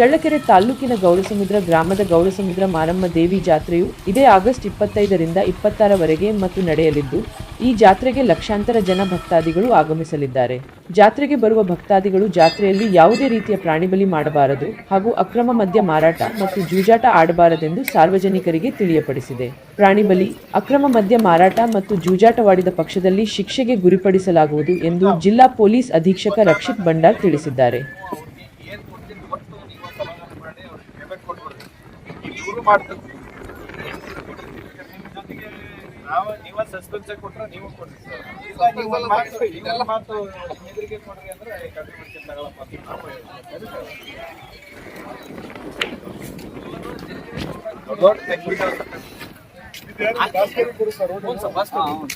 ಚಳ್ಳಕೆರೆ ತಾಲೂಕಿನ ಗೌಡಸಮುದ್ರ ಗ್ರಾಮದ ಗೌಡಸಮುದ್ರ ಮಾರಮ್ಮ ದೇವಿ ಜಾತ್ರೆಯು ಇದೇ ಆಗಸ್ಟ್ ಇಪ್ಪತ್ತೈದರಿಂದ ಇಪ್ಪತ್ತಾರವರೆಗೆ ಮತ್ತು ನಡೆಯಲಿದ್ದು, ಈ ಜಾತ್ರೆಗೆ ಲಕ್ಷಾಂತರ ಜನ ಭಕ್ತಾದಿಗಳು ಆಗಮಿಸಲಿದ್ದಾರೆ. ಜಾತ್ರೆಗೆ ಬರುವ ಭಕ್ತಾದಿಗಳು ಜಾತ್ರೆಯಲ್ಲಿ ಯಾವುದೇ ರೀತಿಯ ಪ್ರಾಣಿಬಲಿ ಮಾಡಬಾರದು ಹಾಗೂ ಅಕ್ರಮ ಮದ್ಯ ಮಾರಾಟ ಮತ್ತು ಜೂಜಾಟ ಆಡಬಾರದೆಂದು ಸಾರ್ವಜನಿಕರಿಗೆ ತಿಳಿಯಪಡಿಸಿದೆ. ಪ್ರಾಣಿಬಲಿ, ಅಕ್ರಮ ಮದ್ಯ ಮಾರಾಟ ಮತ್ತು ಜೂಜಾಟವಾಡಿದ ಪಕ್ಷದಲ್ಲಿ ಶಿಕ್ಷೆಗೆ ಗುರಿಪಡಿಸಲಾಗುವುದು ಎಂದು ಜಿಲ್ಲಾ ಪೊಲೀಸ್ ಅಧೀಕ್ಷಕ ರಕ್ಷಿತ್ ಭಂಡಾರ್ ತಿಳಿಸಿದ್ದಾರೆ. ಸಮಾಧಾನ ಮಾಡಿ ಅವ್ರಿಗೆ ಪೇಮೆಂಟ್ ಕೊಟ್ಬಿಡ್ರಿ ಇವ್ರು ಮಾಡ್ತಾರೆ ನಾವು ನೀವ ಸಸ್ಪೆನ್ಸ್ ಕೊಟ್ಟರೆ ನೀವು ಕೊಡ್ರಿ ಇದೆಲ್ಲ ಮಾತು ಎದುರಿಗೆ ಕೊಡ್ರಿ ಅಂದ್ರೆ ಕಡಿಮೆ ಮಾಡ್ಕೊಂಡು ತಗೊಳಪ್ಪ. ದೊಡ್ಡ ಹ್ಞೂ ಸರ್, ಬಸ್ ಕೊಡಿ.